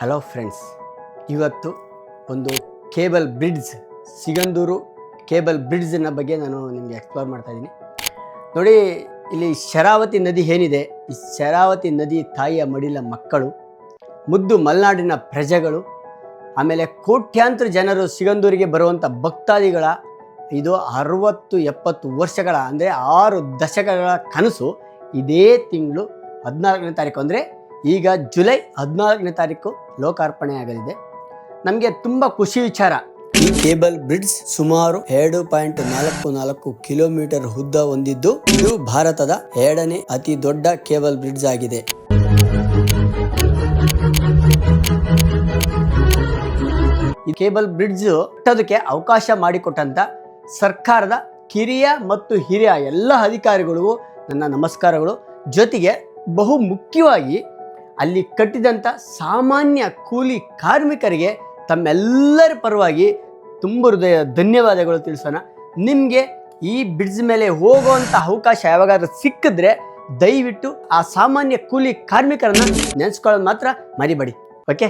Hello friends ಇವತ್ತು ಒಂದು cable bridge, Sigandur cable ಬ್ರಿಡ್ಜ್ನ ಬಗ್ಗೆ ನಾನು ನಿಮಗೆ ಎಕ್ಸ್ಪ್ಲೋರ್ ಮಾಡ್ತಾ ಇದ್ದೀನಿ. ನೋಡಿ, ಇಲ್ಲಿ ಶರಾವತಿ ನದಿ ಏನಿದೆ? ಈ ಶರಾವತಿ ನದಿ ತಾಯಿಯ ಮಡಿಲ ಮಕ್ಕಳು, ಮುದ್ದು ಮಲೆನಾಡಿನ ಪ್ರಜೆಗಳು, ಆಮೇಲೆ ಕೋಟ್ಯಾಂತರ ಜನರು ಸಿಗಂದೂರಿಗೆ ಬರುವಂಥ ಭಕ್ತಾದಿಗಳ ಇದು ಅರವತ್ತು ಎಪ್ಪತ್ತು ವರ್ಷಗಳ, ಅಂದರೆ ಆರು ದಶಕಗಳ ಕನಸು ಇದೇ ತಿಂಗಳು ಹದಿನಾಲ್ಕನೇ ತಾರೀಕು. ಅಂದರೆ ಈಗ ಜುಲೈ ಹದಿನಾಲ್ಕನೇ ತಾರೀಕು ಲೋಕಾರ್ಪಣೆ ಆಗಲಿದೆ ನಮಗೆ ತುಂಬ ಖುಷಿ ವಿಚಾರ. ಈ ಕೇಬಲ್ ಬ್ರಿಡ್ಜ್ ಸುಮಾರು ಎರಡು ಪಾಯಿಂಟ್ ನಾಲ್ಕು ನಾಲ್ಕು ಕಿಲೋಮೀಟರ್ ಉದ್ದ ಹೊಂದಿದ್ದು, ಇದು ಭಾರತದ ಎರಡನೇ ಅತಿ ದೊಡ್ಡ ಕೇಬಲ್ ಬ್ರಿಡ್ಜ್ ಆಗಿದೆ. ಈ ಕೇಬಲ್ ಬ್ರಿಡ್ಜ್ ಕಟ್ಟೋದಕ್ಕೆ ಅವಕಾಶ ಮಾಡಿಕೊಟ್ಟಂತ ಸರ್ಕಾರದ ಕಿರಿಯ ಮತ್ತು ಹಿರಿಯ ಎಲ್ಲ ಅಧಿಕಾರಿಗಳಿಗೂ ನನ್ನ ನಮಸ್ಕಾರಗಳು. ಜೊತೆಗೆ ಬಹು ಮುಖ್ಯವಾಗಿ ಅಲ್ಲಿ ಕಟ್ಟಿದಂಥ ಸಾಮಾನ್ಯ ಕೂಲಿ ಕಾರ್ಮಿಕರಿಗೆ ತಮ್ಮೆಲ್ಲರ ಪರವಾಗಿ ತುಂಬ ಹೃದಯ ಧನ್ಯವಾದಗಳು ತಿಳಿಸೋಣ. ನಿಮಗೆ ಈ ಬ್ರಿಡ್ಜ್ ಮೇಲೆ ಹೋಗುವಂಥ ಅವಕಾಶ ಯಾವಾಗಾದ್ರೂ ಸಿಕ್ಕಿದ್ರೆ ದಯವಿಟ್ಟು ಆ ಸಾಮಾನ್ಯ ಕೂಲಿ ಕಾರ್ಮಿಕರನ್ನ ನೆನೆಸ್ಕೊಳ್ಳೋದು ಮಾತ್ರ ಮರಿಬೇಡಿ. ಓಕೆ